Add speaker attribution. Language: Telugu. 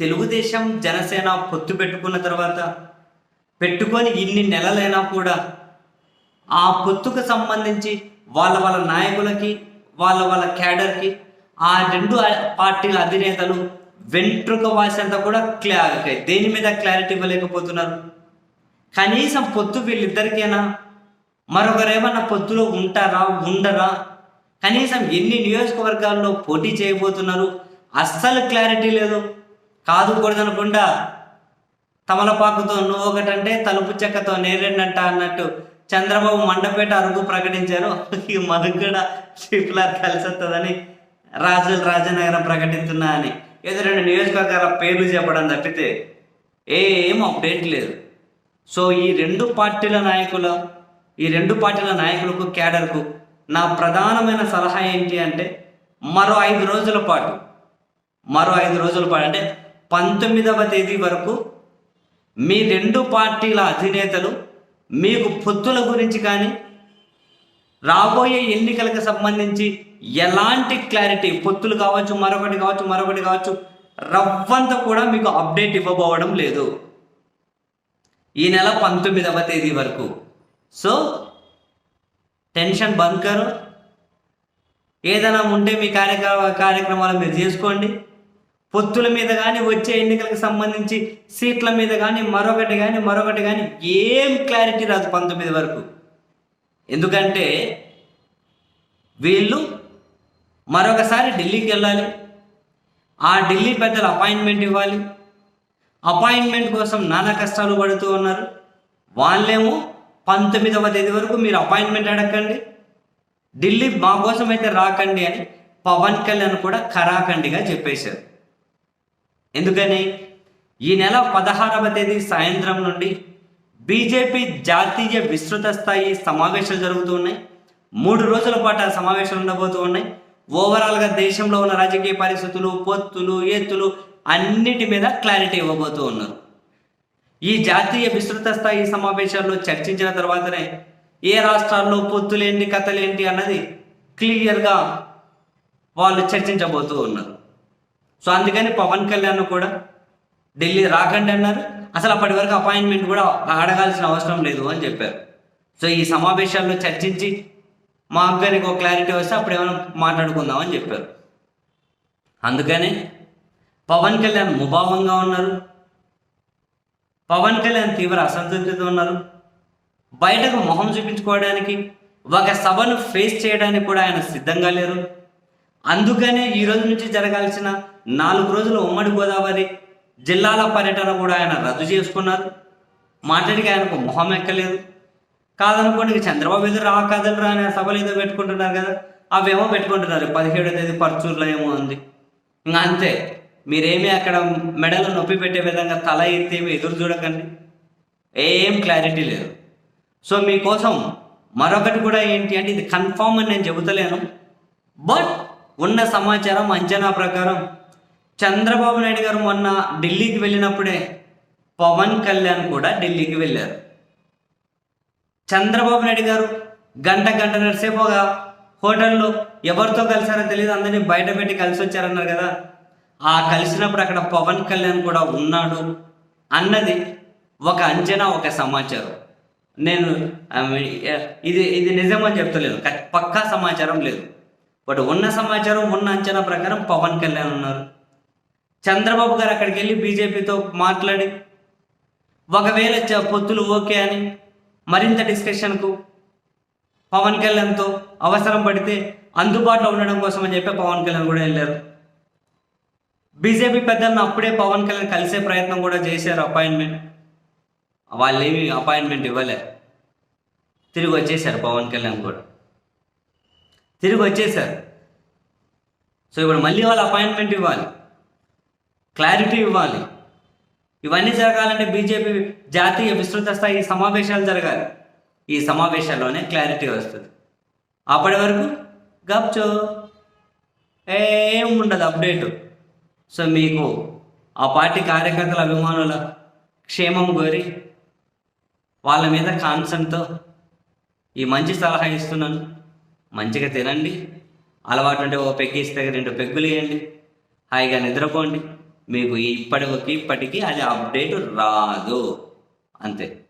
Speaker 1: తెలుగుదేశం జనసేన పొత్తు పెట్టుకున్న తర్వాత పెట్టుకొని ఇన్ని నెలలైనా కూడా ఆ పొత్తుకు సంబంధించి వాళ్ళ వాళ్ళ నాయకులకి వాళ్ళ వాళ్ళ క్యాడర్కి ఆ రెండు పార్టీల అధినేతలు వెంట్రుక వాసేంత కూడా క్లా దేని మీద క్లారిటీ ఇవ్వలేకపోతున్నారు. కనీసం పొత్తు వీళ్ళిద్దరికైనా మరొకరేమన్నా పొత్తులో ఉంటారా ఉండరా? కనీసం ఎన్ని నియోజకవర్గాల్లో పోటీ చేయబోతున్నారు? అస్సలు క్లారిటీ లేదు. కాదు కూడదనకుండా తమలపాకుతో నువ్వు ఒకటంటే తలుపు చెక్కతో నేరెండంట అన్నట్టు చంద్రబాబు మండపేట అరుగు ప్రకటించారు. ఈ మనకు కూడా షిప్లార్ కలిసి వస్తుందని రాజుల రాజనగరం ప్రకటిస్తున్నా అని. ఏదో రెండు నియోజకవర్గాల పేర్లు చెప్పడం తప్పితే ఏం అప్డేట్ లేదు. సో ఈ రెండు పార్టీల నాయకుల ఈ రెండు పార్టీల నాయకులకు క్యాడర్కు నా ప్రధానమైన సలహా ఏంటి అంటే మరో ఐదు రోజుల పాటు మరో ఐదు రోజుల పాటు అంటే పంతొమ్మిదవ తేదీ వరకు మీ రెండు పార్టీల అధినేతలు మీకు పొత్తుల గురించి కానీ రాబోయే ఎన్నికలకు సంబంధించి ఎలాంటి క్లారిటీ పొత్తులు కావచ్చు మరొకటి కావచ్చు మరొకటి కావచ్చు రవ్వంత కూడా మీకు అప్డేట్ ఇవ్వబోవడం లేదు. ఈ నెల పంతొమ్మిదవ తేదీ వరకు. సో టెన్షన్ బంద్ కరు ఏదైనా ఉంటే మీ కార్యక్రమ కార్యక్రమాలు మీరు చేసుకోండి. పొత్తుల మీద కానీ వచ్చే ఎన్నికలకు సంబంధించి సీట్ల మీద కానీ మరొకటి కానీ మరొకటి కానీ ఏం క్లారిటీ రాదు పంతొమ్మిది వరకు. ఎందుకంటే వీళ్ళు మరొకసారి ఢిల్లీకి వెళ్ళాలి. ఆ ఢిల్లీ పెద్దలు అపాయింట్మెంట్ ఇవ్వాలి. అపాయింట్మెంట్ కోసం నానా కష్టాలు పడుతూ ఉన్నారు. వాళ్ళేమో పంతొమ్మిదవ తేదీ వరకు మీరు అపాయింట్మెంట్ అడగండి. ఢిల్లీ మా కోసం అయితే రాకండి అని పవన్ కళ్యాణ్ కూడా ఖరాఖండిగా చెప్పేశారు. ఎందుకని? ఈ నెల పదహారవ తేదీ సాయంత్రం నుండి బీజేపీ జాతీయ విస్తృత స్థాయి సమావేశాలు జరుగుతూ ఉన్నాయి. మూడు రోజుల పాటు ఆ సమావేశాలు ఉండబోతూ ఉన్నాయి. ఓవరాల్గా దేశంలో ఉన్న రాజకీయ పరిస్థితులు పొత్తులు ఎత్తులు అన్నిటి మీద క్లారిటీ ఇవ్వబోతూ ఉన్నారు. ఈ జాతీయ విస్తృత స్థాయి సమావేశాల్లో చర్చించిన తర్వాతనే ఏ రాష్ట్రాల్లో పొత్తులేంటి కథలేంటి అన్నది క్లియర్గా వాళ్ళు చర్చించబోతూ ఉన్నారు. సో అందుకని పవన్ కళ్యాణ్ కూడా ఢిల్లీ రాకండి అన్నారు. అసలు అప్పటి వరకు అపాయింట్మెంట్ కూడా అడగాల్సిన అవసరం లేదు అని చెప్పారు. సో ఈ సమావేశాల్లో చర్చించి మా అబ్బాయికి ఒక క్లారిటీ వస్తే అప్పుడు ఏమైనా మాట్లాడుకుందాం అని చెప్పారు. అందుకనే పవన్ కళ్యాణ్ ముభావంగా ఉన్నారు. పవన్ కళ్యాణ్ తీవ్ర అసంతృప్తితో ఉన్నారు. బయటకు మొహం చూపించుకోవడానికి ఒక సభను ఫేస్ చేయడానికి కూడా ఆయన సిద్ధంగా లేరు. అందుకనే ఈ రోజు నుంచి జరగాల్సిన నాలుగు రోజులు ఉమ్మడి గోదావరి జిల్లాల పర్యటన కూడా ఆయన రద్దు చేసుకున్నారు. మాట్లాడికి ఆయనకు మొహం ఎక్కలేదు. కాదనుకోండి చంద్రబాబు ఎదురు రా కదలరా అనే సభలు ఏదో పెట్టుకుంటున్నారు కదా అవేమో పెట్టుకుంటున్నారు. పదిహేడో తేదీ పర్చూర్లో ఏమో ఉంది. ఇంకా అంతే. మీరేమీ అక్కడ మెడలు నొప్పి పెట్టే విధంగా తల ఎత్తేమి ఎదురు చూడకండి. ఏం క్లారిటీ లేదు. సో మీకోసం మరొకటి కూడా ఏంటి అంటే ఇది కన్ఫామ్ అని నేను చెబుతలేను. బట్ ఉన్న సమాచారం అంచనా ప్రకారం చంద్రబాబు నాయుడు గారు మొన్న ఢిల్లీకి వెళ్ళినప్పుడే పవన్ కళ్యాణ్ కూడా ఢిల్లీకి వెళ్ళారు. చంద్రబాబు నాయుడు గారు గంట గంటన్నర సేపు ఒక హోటల్లో ఎవరితో కలిసారో తెలియదు అందరినీ బయట పెట్టి కలిసి వచ్చారన్నారు కదా. ఆ కలిసినప్పుడు అక్కడ పవన్ కళ్యాణ్ కూడా ఉన్నాడు అన్నది ఒక అంచనా ఒక సమాచారం. నేను ఇది ఇది నిజమని చెప్తలేను పక్కా సమాచారం లేదు. బట్ ఉన్న సమాచారం ఉన్న అంచనా ప్రకారం పవన్ కళ్యాణ్ ఉన్నారు. చంద్రబాబు గారు అక్కడికి వెళ్ళి బీజేపీతో మాట్లాడి ఒకవేళ పొత్తులు ఓకే అని మరింత డిస్కషన్కు పవన్ కళ్యాణ్తో అవసరం పడితే అందుబాటులో ఉండడం కోసం అని చెప్పి పవన్ కళ్యాణ్ కూడా వెళ్ళారు. బీజేపీ పెద్దలను అప్పుడే పవన్ కళ్యాణ్ కలిసే ప్రయత్నం కూడా చేశారు అపాయింట్మెంట్. వాళ్ళు ఏమి అపాయింట్మెంట్ ఇవ్వలే. తిరిగి వచ్చేసారు పవన్ కళ్యాణ్ కూడా. తిరిగి వచ్చేసారు. సో ఇప్పుడు మళ్ళీ వాళ్ళు అపాయింట్మెంట్ ఇవ్వాలి. క్లారిటీ ఇవ్వాలి. ఇవన్నీ జరగాలంటే బీజేపీ జాతీయ విస్తృత స్థాయి సమావేశాలు జరగాలి. ఈ సమావేశాల్లోనే క్లారిటీ వస్తుంది. అప్పటి వరకు గప్చో ఏం ఉండదు అప్డేట్. సో మీకు ఆ పార్టీ కార్యకర్తల అభిమానుల క్షేమం కోరి వాళ్ళ మీద కాన్సన్తో ఈ మంచి సలహా ఇస్తున్నాను. మంచిగా తినండి. అలవాటు ఉంటే ఓ పెగ్గిస్తే రెండు పెగ్గులు వేయండి. హాయిగా నిద్రపోండి. మీకు ఇప్పటికి ఇప్పటికీ అది అప్డేట్ రాదు. అంతే.